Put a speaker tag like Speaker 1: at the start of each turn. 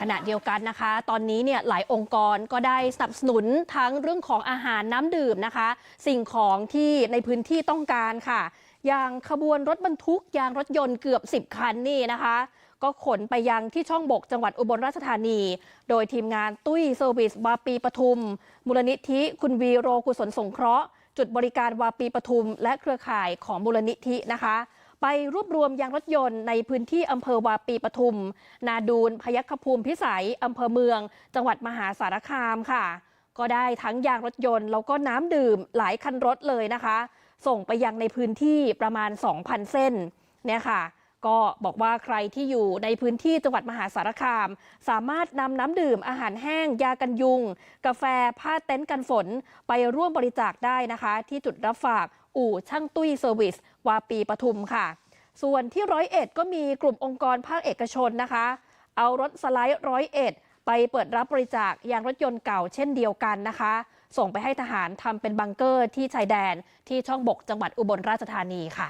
Speaker 1: ขณะเดียวกันนะคะ ตอนนี้เนี่ยหลายองค์กรก็ได้สนับสนุนทั้งเรื่องของอาหารน้ำดื่มนะคะ สิ่งของที่ในพื้นที่ต้องการค่ะอย่างขบวนรถบรรทุกยางรถยนต์เกือบ 10 คันนี่นะคะ ก็ขนไปยังที่ช่องบกจังหวัดอุบลราชธานี โดยทีมงานตุ้ยเซอร์วิสวาปีปทุม มูลนิธิคุณวีโรกุศลสงเคราะห์ จุดบริการวาปีปทุม และเครือข่ายของมูลนิธินะคะ ไปรวบรวมยางรถยนต์ในพื้นที่อำเภอวาปีปทุม นาดูนพยัคฆภูมิพิสัยอำเภอเมือง จังหวัดมหาสารคามค่ะ ก็ได้ทั้งยางรถยนต์แล้วก็น้ำดื่มหลายคันรถเลยนะคะ ส่งไปยังในพื้นที่ประมาณ 2,000 เส้นเนี่ยค่ะ ก็บอกว่าใครที่อยู่ในพื้นที่จังหวัดมหาสารคาม สามารถนำน้ำดื่มอาหารแห้ง ยากันยุง กาแฟ ผ้าเต็นท์กันฝน ไปร่วมบริจาคได้นะคะ ที่จุดรับฝากอู่ช่างตุ้ยเซอร์วิสวาปีปทุมค่ะ ส่วนที่ร้อยเอ็ดก็มีกลุ่มองค์กรภาคเอกชนนะคะ เอารถสไลด์ร้อยเอ็ดไปเปิดรับบริจาคยางรถยนต์เก่าเช่นเดียวกันนะคะ ส่งไปให้ทหารทำเป็นบังเกอร์ที่ชายแดนที่ช่องบกจังหวัดอุบลราชธานีค่ะ